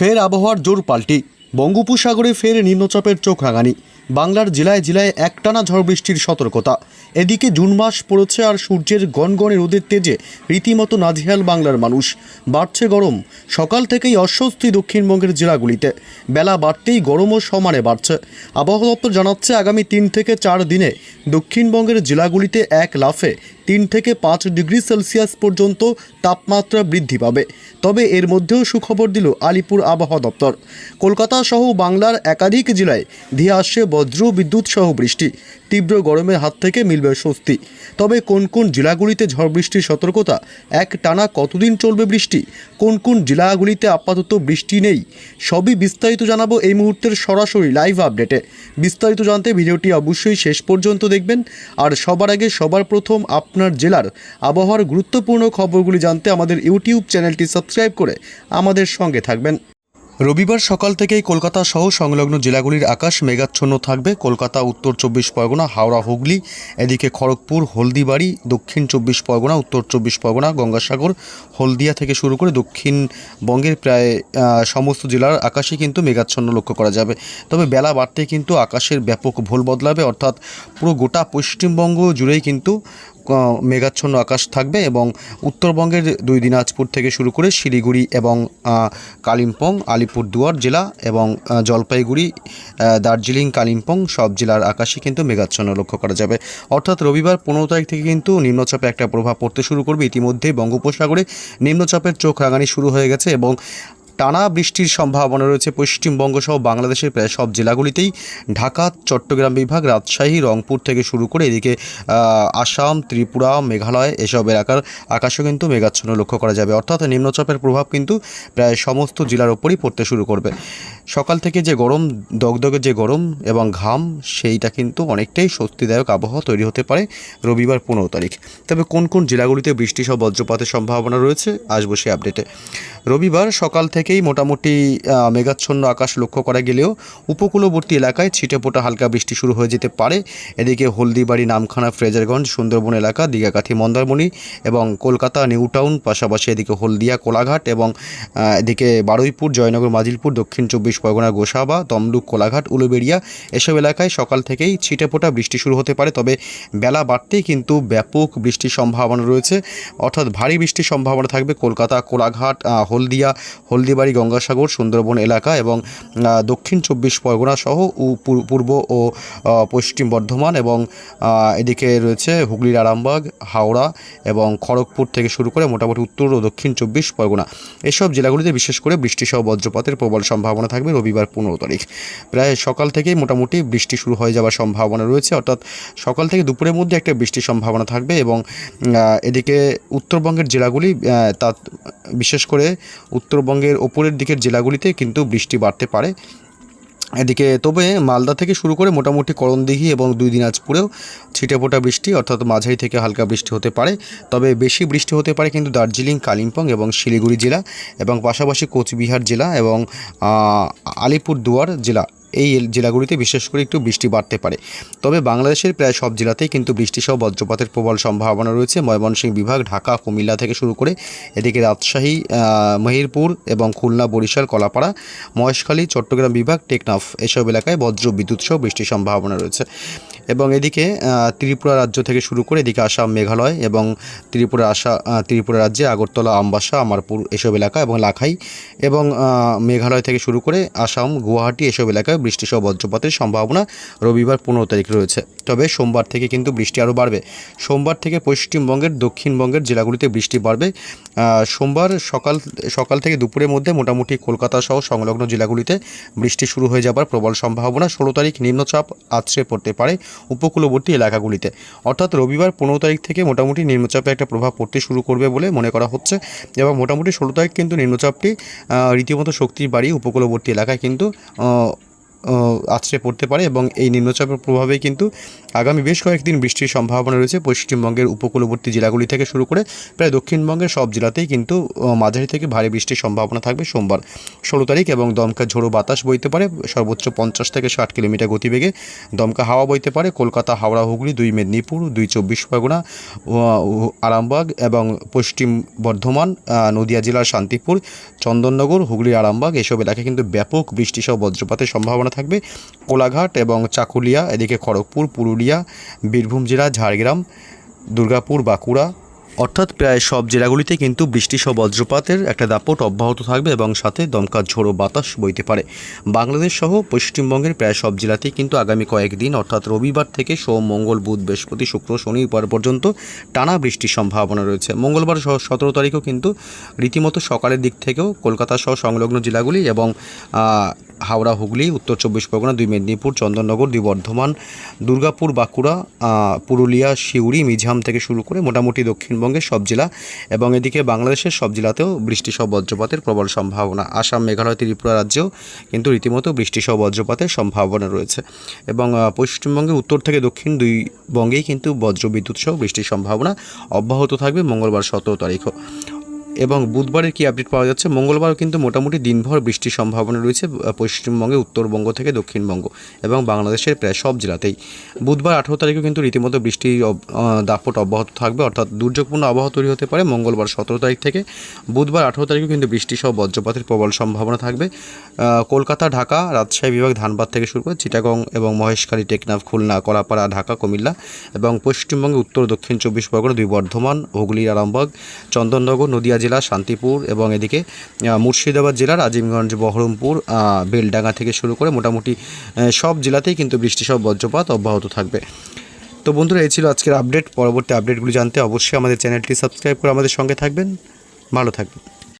ফের আবহাওয়ার জোর পাল্টি। বঙ্গোপসাগরে ফের নিম্নচাপের চোখ রাঙানি। বাংলার জেলায় জেলায় একটানা ঝড় বৃষ্টির সতর্কতা। এদিকে জুন মাস পড়েছে আর সূর্যের গনগনে রোদের তেজে রীতিমতো নাজেহাল বাংলার মানুষ। বাড়ছে গরম। সকাল থেকেই অস্বস্তি দক্ষিণবঙ্গের জেলাগুলিতে। বেলা বাড়তেই গরমও সমানে বাড়ছে। আবহাওয়া দপ্তর জানাচ্ছে, আগামী তিন থেকে চার দিনে দক্ষিণবঙ্গের জেলাগুলিতে এক লাফে তিন থেকে পাঁচ ডিগ্রি সেলসিয়াস পর্যন্ত তাপমাত্রা বৃদ্ধি পাবে। তবে এর মধ্যেও সুখবর দিল আলিপুর আবহাওয়া দপ্তর। কলকাতা সহ বাংলার একাধিক জেলায় ধেয়ে আসছে বজ্র বিদ্যুৎ সহ বৃষ্টি। তীব্র গরমের হাত থেকে মিলবে স্বস্তি। তবে কোন কোন জেলাগুলিতে ঝড় বৃষ্টির সতর্কতা? এক টানা কতদিন চলবে বৃষ্টি? কোন কোন জেলাগুলিতে আপাতত বৃষ্টি নেই? সবই বিস্তারিত জানাব এই মুহূর্তের সরাসরি লাইভ আপডেটে। বিস্তারিত জানতে ভিডিওটি অবশ্যই শেষ পর্যন্ত দেখবেন। আর সবার আগে সবার প্রথম আপনার জেলার আবহাওয়ার গুরুত্বপূর্ণ খবরগুলি জানতে আমাদের ইউটিউব চ্যানেলটি সাবস্ক্রাইব করে আমাদের সঙ্গে থাকবেন। রবিবার সকাল থেকেই কলকাতা সহ সংলগ্ন জেলাগুলির আকাশ মেঘাচ্ছন্ন থাকবে। কলকাতা, উত্তর চব্বিশ পরগনা, হাওড়া, হুগলি, এদিকে খড়গপুর, হলদিবাড়ি, দক্ষিণ চব্বিশ পরগনা, উত্তর চব্বিশ পরগনা, গঙ্গাসাগর, হলদিয়া থেকে শুরু করে দক্ষিণবঙ্গের প্রায় সমস্ত জেলার আকাশে কিন্তু মেঘাচ্ছন্ন লক্ষ্য করা যাবে। তবে বেলা বাড়তে কিন্তু আকাশের ব্যাপক ভোল বদলাবে, অর্থাৎ পুরো গোটা পশ্চিমবঙ্গ জুড়েই কিন্তু মেঘাচ্ছন্ন আকাশ থাকবে এবং উত্তরবঙ্গের দুই দিনাজপুর থেকে শুরু করে শিলিগুড়ি এবং কালিম্পং, আলিপুরদুয়ার জেলা এবং জলপাইগুড়ি দার্জিলিং, কালিম্পং সব জেলার আকাশে কিন্তু মেঘাচ্ছন্ন লক্ষ্য করা যাবে। অর্থাৎ রবিবার পনেরো তারিখ থেকে কিন্তু নিম্নচাপে একটা প্রভাব পড়তে শুরু করবে। ইতিমধ্যেই বঙ্গোপসাগরে নিম্নচাপের চোখ রাঙানি শুরু হয়ে গেছে এবং টানা বৃষ্টির সম্ভাবনা রয়েছে পশ্চিমবঙ্গ সহ বাংলাদেশের প্রায় সব জেলাগুলিতেই। ঢাকা, চট্টগ্রাম বিভাগ, রাজশাহী, রংপুর থেকে শুরু করে এদিকে আসাম, ত্রিপুরা, মেঘালয় এসব এলাকার আকাশও কিন্তু মেঘাচ্ছন্ন লক্ষ্য করা যাবে। অর্থাৎ নিম্নচাপের প্রভাব কিন্তু প্রায় সমস্ত জেলার ওপরই পড়তে শুরু করবে। সকাল থেকে যে গরম, দগদগে যে গরম এবং ঘাম, সেইটা কিন্তু অনেকটাই স্বস্তিদায়ক আবহাওয়া তৈরি হতে পারে রবিবার পনেরো তারিখ। তবে কোন কোন জেলাগুলিতে বৃষ্টি সহ বজ্রপাতের সম্ভাবনা রয়েছে, আসব সে আপডেটে। রবিবার সকাল থেকেই মোটামুটি মেঘাচ্ছন্ন আকাশ লক্ষ্য করা গেলেও উপকূলবর্তী এলাকায় ছিটেফোঁটা হালকা বৃষ্টি শুরু হয়ে যেতে পারে। এদিকে হলদিবাড়ি, নামখানা, ফ্রেজারগঞ্জ, সুন্দরবন এলাকা, দীঘাকাঠি, মন্দারমণি এবং কলকাতা নিউ টাউন পাশাপাশি এদিকে হলদিয়া, কোলাঘাট এবং এদিকে বারুইপুর, জয়নগর, মাজিলপুর, দক্ষিণ চব্বিশ পরগনা, গোসাবা, তমলুক, কোলাঘাট, উলুবেড়িয়া এসব এলাকায় সকাল থেকেই ছিটেফোঁটা বৃষ্টি শুরু হতে পারে। তবে বেলা বাড়তেই কিন্তু ব্যাপক বৃষ্টির সম্ভাবনা রয়েছে। অর্থাৎ ভারী বৃষ্টির সম্ভাবনা থাকবে কলকাতা, কোলাঘাট হলদিয়া, হলদিবাড়ি, গঙ্গাসাগর, সুন্দরবন এলাকা এবং দক্ষিণ চব্বিশ পরগনা সহ পূর্ব ও পশ্চিম বর্ধমান এবং এদিকে রয়েছে হুগলির আরামবাগ, হাওড়া এবং খড়গপুর থেকে শুরু করে মোটামুটি উত্তর ও দক্ষিণ চব্বিশ পরগনা। এসব জেলাগুলিতে বিশেষ করে বৃষ্টিসহ বজ্রপাতের প্রবল সম্ভাবনা থাকবে রবিবার পনেরো তারিখ। প্রায় সকাল থেকেই মোটামুটি বৃষ্টি শুরু হয়ে যাওয়ার সম্ভাবনা রয়েছে। অর্থাৎ সকাল থেকে দুপুরের মধ্যে একটা বৃষ্টির সম্ভাবনা থাকবে এবং এদিকে উত্তরবঙ্গের জেলাগুলি তা, বিশেষ করে উত্তরবঙ্গের ওপরের দিকের জেলাগুলিতে কিন্তু বৃষ্টি বাড়তে পারে। এদিকে তবে মালদা থেকে শুরু করে মোটামুটি করণদিঘি এবং দুই দিনাজপুরেও ছিটেফোঁটা বৃষ্টি অর্থাৎ মাঝারি থেকে হালকা বৃষ্টি হতে পারে। তবে বেশি বৃষ্টি হতে পারে কিন্তু দার্জিলিং, কালিম্পং এবং শিলিগুড়ি জেলা এবং পাশাপাশি কোচবিহার জেলা এবং আলিপুরদুয়ার জেলা। এই জেলাগুলিতে বিশেষ করে একটু বৃষ্টি বাড়তে পারে। তবে বাংলাদেশের প্রায় সব জেলাতেই কিন্তু বৃষ্টিসহ বজ্রপাতের প্রবল সম্ভাবনা রয়েছে। ময়মনসিংহ বিভাগ, ঢাকা, কুমিল্লা থেকে শুরু করে এদিকে রাজশাহী মহিরপুর এবং খুলনা, বরিশাল, কলাপাড়া, মহেশখালী, চট্টগ্রাম বিভাগ, টেকনাফ এসব এলাকায় বজ্র বিদ্যুৎ সহ বৃষ্টির সম্ভাবনা রয়েছে। এবং এদিকে ত্রিপুরা রাজ্য থেকে শুরু করে এদিকে আসাম মেঘালয় এবং ত্রিপুরা আসা ত্রিপুরা রাজ্যে আগরতলা, আমবাসা, আমারপুর এসব এলাকা এবং লাখাই এবং মেঘালয় থেকে শুরু করে আসাম, গুয়াহাটি এসব এলাকায় বৃষ্টিসহ বজ্রপাতের সম্ভাবনা রবিবার পনেরো তারিখ রয়েছে। তবে সোমবার থেকে কিন্তু বৃষ্টি আরও বাড়বে। সোমবার থেকে পশ্চিমবঙ্গের, দক্ষিণবঙ্গের জেলাগুলিতে বৃষ্টি বাড়বে। সোমবার সকাল সকাল থেকে দুপুরের মধ্যে মোটামুটি কলকাতা সহ সংলগ্ন জেলাগুলিতে বৃষ্টি শুরু হয়ে যাবার প্রবল সম্ভাবনা। ষোলো তারিখ নিম্নচাপ আছড়ে পড়তে পারে। উপকূলবর্তী এলাকাগুলিতে। অর্থাৎ রবিবার পনেরো তারিখ থেকে মোটামুটি নিম্নচাপে একটা প্রভাব পড়তে শুরু করবে বলে মনে করা হচ্ছে এবং মোটামুটি ষোলো তারিখ কিন্তু নিম্নচাপটি রীতিমতো শক্তির বাড়ি উপকূলবর্তী এলাকায় কিন্তু আছড়ে পড়তে পারে এবং এই নিম্নচাপের প্রভাবেই কিন্তু আগামী বেশ কয়েকদিন বৃষ্টির সম্ভাবনা রয়েছে। পশ্চিমবঙ্গের উপকূলবর্তী জেলাগুলি থেকে শুরু করে প্রায় দক্ষিণবঙ্গের সব জেলাতেই কিন্তু মাঝারি থেকে ভারী বৃষ্টির সম্ভাবনা থাকবে সোমবার। ষোলো তারিখ এবং দমকা ঝোড়ো বাতাস বইতে পারে, সর্বোচ্চ পঞ্চাশ থেকে ষাট কিলোমিটার গতিবেগে। দমকা হাওয়া বইতে পারে, কলকাতা, হাওড়া, হুগলি, দুই মেদিনীপুর, দুই চব্বিশ পরগনা আরামবাগ এবং পশ্চিম বর্ধমান নদিয়া জেলার শান্তিপুর, চন্দননগর হুগলি আরামবাগ, এসব এলাকায় কিন্তু ব্যাপক বৃষ্টি সহ বজ্রপাতের সম্ভাবনা থাকবে কোলাঘাট এবং চাকুলিয়া, এদিকে খড়গপুর, পুরুলিয়া, বীরভূম জেলা, ঝাড়গ্রাম, দুর্গাপুর, বাঁকুড়া। অর্থাৎ প্রায় সব জেলাগুলিতে কিন্তু বৃষ্টি সহ বজ্রপাতের একটা দাপট অব্যাহত থাকবে এবং সাথে দমকা ঝোড়ো বাতাস বইতে পারে। বাংলাদেশ সহ পশ্চিমবঙ্গের প্রায় সব জেলাতেই কিন্তু আগামী কয়েকদিন, অর্থাৎ রবিবার থেকে সোম, মঙ্গল, বুধ, বৃহস্পতি, শুক্র শনিবার পর্যন্ত টানা বৃষ্টির সম্ভাবনা রয়েছে। মঙ্গলবার সহ সতেরো তারিখও কিন্তু রীতিমতো সকালের দিক থেকেও কলকাতা সহ সংলগ্ন জেলাগুলি এবং হাওড়া হুগলি, উত্তর চব্বিশ পরগনা, দুই মেদিনীপুর, চন্দননগর, দুই বর্ধমান, দুর্গাপুর, বাঁকুড়া পুরুলিয়া সিউড়ি মিঝাম থেকে শুরু করে মোটামুটি দক্ষিণবঙ্গের সব জেলা এবং এদিকে বাংলাদেশের সব জেলাতেও বৃষ্টিসহ বজ্রপাতের প্রবল সম্ভাবনা। আসাম, মেঘালয়, ত্রিপুরা রাজ্যেও কিন্তু রীতিমতো বৃষ্টিসহ বজ্রপাতের সম্ভাবনা রয়েছে এবং পশ্চিমবঙ্গে উত্তর থেকে দক্ষিণ দুই বঙ্গেই কিন্তু বজ্রবিদ্যুৎ সহ বৃষ্টির সম্ভাবনা অব্যাহত থাকবে মঙ্গলবার সতেরো তারিখও। এবং বুধবারের কি আপডেট পাওয়া যাচ্ছে? মঙ্গলবারও কিন্তু মোটামুটি দিনভর বৃষ্টির সম্ভাবনা রয়েছে পশ্চিমবঙ্গে, উত্তরবঙ্গ থেকে দক্ষিণবঙ্গ এবং বাংলাদেশের প্রায় সব জেলাতেই। বুধবার আঠেরো তারিখেও কিন্তু রীতিমতো বৃষ্টির দাপট অব্যাহত থাকবে, অর্থাৎ দুর্যোগপূর্ণ আবহাওয়া তৈরি হতে পারে মঙ্গলবার সতেরো তারিখ থেকে। বুধবার আঠেরো তারিখে কিন্তু বৃষ্টি সহ বজ্রপাতের প্রবল সম্ভাবনা থাকবে। কলকাতা, ঢাকা, রাজশাহী বিভাগ ধানবাদ থেকে শুরু করে চিটাগং এবং মহেশখালী, টেকনাফ, খুলনা, কলাপাড়া, ঢাকা, কুমিল্লা এবং পশ্চিমবঙ্গে উত্তর দক্ষিণ চব্বিশ পরগনা, দুই বর্ধমান, হুগলি, আরামবাগ, চন্দননগর, নদিয়া জেলা, শান্তিপুর এবং এদিকে মুর্শিদাবাদ জেলার আজিমগঞ্জ বহরমপুর বেলডাঙ্গা থেকে শুরু করে মোটামুটি সব জেলাতেই কিন্তু বৃষ্টি সব বজ্রপাত অব্যাহত থাকবে। তো বন্ধুরা, এই ছিল আজকের আপডেট। পরবর্তী আপডেটগুলি জানতে অবশ্যই আমাদের চ্যানেলটি সাবস্ক্রাইব করে আমাদের সঙ্গে থাকবেন। ভালো থাকবেন।